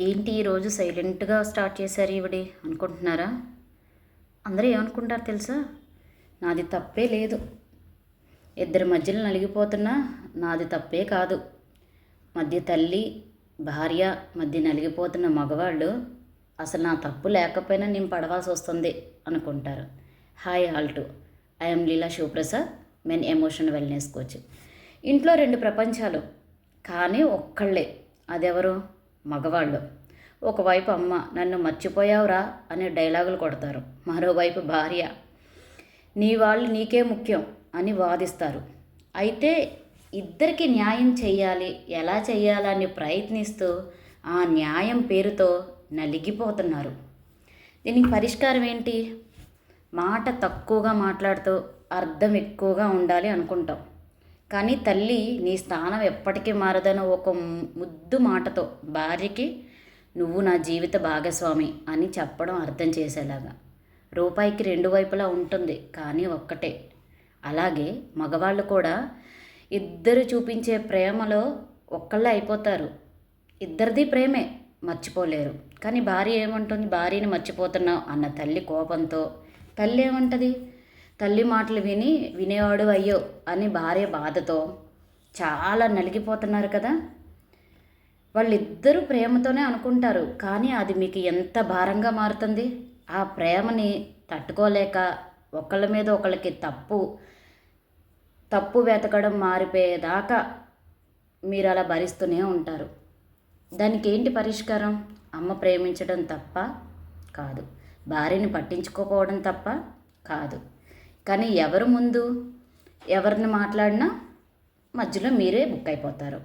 ఏంటి ఈరోజు సైలెంట్గా స్టార్ట్ చేశారు ఈవిడి అనుకుంటున్నారా? అందరూ ఏమనుకుంటారు తెలుసా? నాది తప్పే లేదు. ఇద్దరి మధ్యలో నలిగిపోతున్నా నాది తప్పే కాదు. మధ్య తల్లి భార్య మధ్య నలిగిపోతున్న మగవాళ్ళు అసలు నా తప్పు లేకపోయినా నేను పడవలసి వస్తుంది అనుకుంటారు. Hi all. I'm Leela Sivaprasad men emotion wellness coach. ఇంట్లో రెండు ప్రపంచాలు. కానీ ఒక్కళ్ళే. అదెవరు? మగవాళ్ళు. ఒకవైపు అమ్మ నన్ను మర్చిపోయావురా అనే డైలాగులు కొడతారు. మరోవైపు భార్య నీ వాళ్ళు నీకే ముఖ్యం అని వాదిస్తారు. అయితే ఇద్దరికి న్యాయం చేయాలి ఎలా చేయాలని ప్రయత్నిస్తూ ఆ న్యాయం పేరుతో నలిగిపోతున్నారు. దీనికి పరిష్కారం ఏంటి? మాట తక్కువగా మాట్లాడుతూ అర్థం ఎక్కువగా ఉండాలి అనుకుంటాం. కానీ తల్లి నీ స్థానం ఎప్పటికీ మారదని ఒక ముద్దు మాటతో భార్యకి నువ్వు నా జీవిత భాగస్వామి అని చెప్పడం అర్థం చేసేలాగా. రూపాయికి రెండు వైపులా ఉంటుంది కానీ ఒక్కటే. అలాగే మగవాళ్ళు కూడా ఇద్దరు చూపించే ప్రేమలో ఒక్కళ్ళే అయిపోతారు. ఇద్దరిది ప్రేమే మర్చిపోలేరు. కానీ భార్య ఏమంటుంది? భార్యని మర్చిపోతున్నావు అన్న తల్లి కోపంతో తల్లి ఏమంటుంది? తల్లి మాటలు విని వినేవాడు అయ్యో అని భార్య బాధతో చాలా నలిగిపోతున్నారు కదా. వాళ్ళిద్దరూ ప్రేమతోనే అనుకుంటారు కానీ అది మీకు ఎంత భారంగా మారుతుంది? ఆ ప్రేమని తట్టుకోలేక ఒకళ్ళ మీద ఒకళ్ళకి తప్పు తప్పు వెతకడం మారిపోయేదాకా మీరు అలా భరిస్తూనే ఉంటారు. దానికి ఏంటి పరిష్కారం? అమ్మ ప్రేమించడం తప్ప కాదు. భార్యని పట్టించుకోకపోవడం తప్ప కాదు. కానీ ఎవరు ముందు ఎవరిని మాట్లాడినా మధ్యలో మీరే బుక్ అయిపోతారు.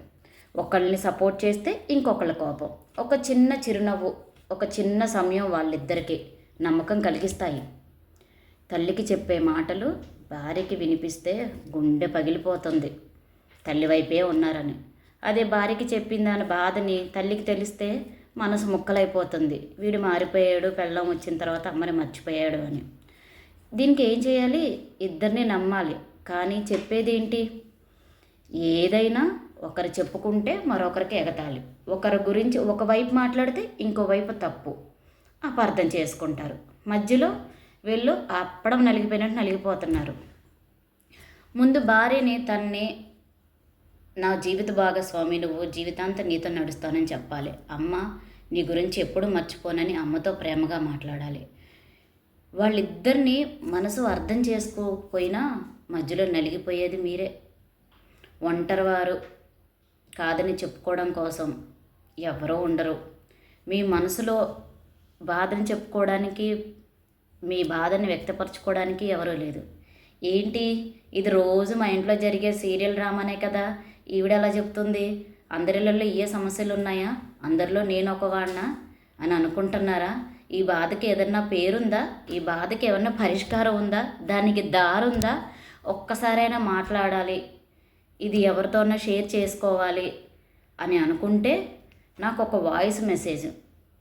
ఒకళ్ళని సపోర్ట్ చేస్తే ఇంకొకళ్ళ కోపం. ఒక చిన్న చిరునవ్వు ఒక చిన్న సమయం వాళ్ళిద్దరికీ నమ్మకం కలిగిస్తాయి. తల్లికి చెప్పే మాటలు భార్యకి వినిపిస్తే గుండె పగిలిపోతుంది. తల్లి వైపే ఉన్నారని. అదే భార్యకి చెప్పిందని బాధని తల్లికి తెలిస్తే మనసు ముక్కలైపోతుంది. వీడు మారిపోయాడు పెళ్ళం వచ్చిన తర్వాత అమ్మని మర్చిపోయాడు అని. దీనికి ఏం చేయాలి? ఇద్దరిని నమ్మాలి. కానీ చెప్పేది ఏంటి ఏదైనా ఒకరు చెప్పుకుంటే మరొకరికి ఎగతాలి ఒకరి గురించి ఒకవైపు మాట్లాడితే ఇంకోవైపు తప్పు. అపార్థం చేసుకుంటారు. మధ్యలో వీళ్ళు అప్పడం నలిగిపోయినట్టు నలిగిపోతున్నారు. ముందు భార్యని తన్ని నా జీవిత భాగస్వామి నువ్వు జీవితాంతం నీతో నడుస్తానని చెప్పాలి. అమ్మ నీ గురించి ఎప్పుడు మర్చిపోనని అమ్మతో ప్రేమగా మాట్లాడాలి. వాళ్ళిద్దరిని మనసు అర్థం చేసుకోకపోయినా మధ్యలో నలిగిపోయేది మీరే. ఒంటరివారు కాదని చెప్పుకోవడం కోసం ఎవరో ఉండరు. మీ మనసులో బాధను చెప్పుకోవడానికి మీ బాధని వ్యక్తపరచుకోవడానికి ఎవరూ లేదు. ఏంటి? ఇది రోజు మా ఇంట్లో జరిగే సీరియల్ డ్రామానే కదా? ఈవిడ ఎలా చెప్తుంది? అందరిలో ఏ సమస్యలు ఉన్నాయా అందరిలో నేను ఒకవాడినా? అని అనుకుంటున్నారా? ఈ బాధకి ఏదన్నా పేరుందా? ఈ బాధకి ఏమన్నా పరిష్కారం ఉందా? దానికి దారుందా? ఒక్కసారైనా మాట్లాడాలి. ఇది ఎవరితోనో షేర్ చేసుకోవాలి అని అనుకుంటే నాకు ఒక వాయిస్ మెసేజ్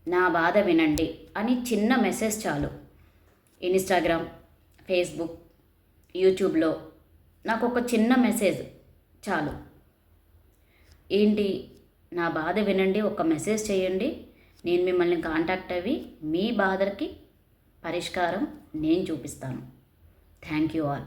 నా బాధ వినండి అని చిన్న మెసేజ్ చాలు. ఇన్స్టాగ్రామ్ ఫేస్బుక్ యూట్యూబ్లో నాకు ఒక చిన్న మెసేజ్ చాలు. ఏంటి? నా బాధ వినండి ఒక మెసేజ్ చేయండి. నేను మిమ్మల్ని కాంటాక్ట్ అవి మీ బాధలకి పరిష్కారం నేను చూపిస్తాను. Thank you all.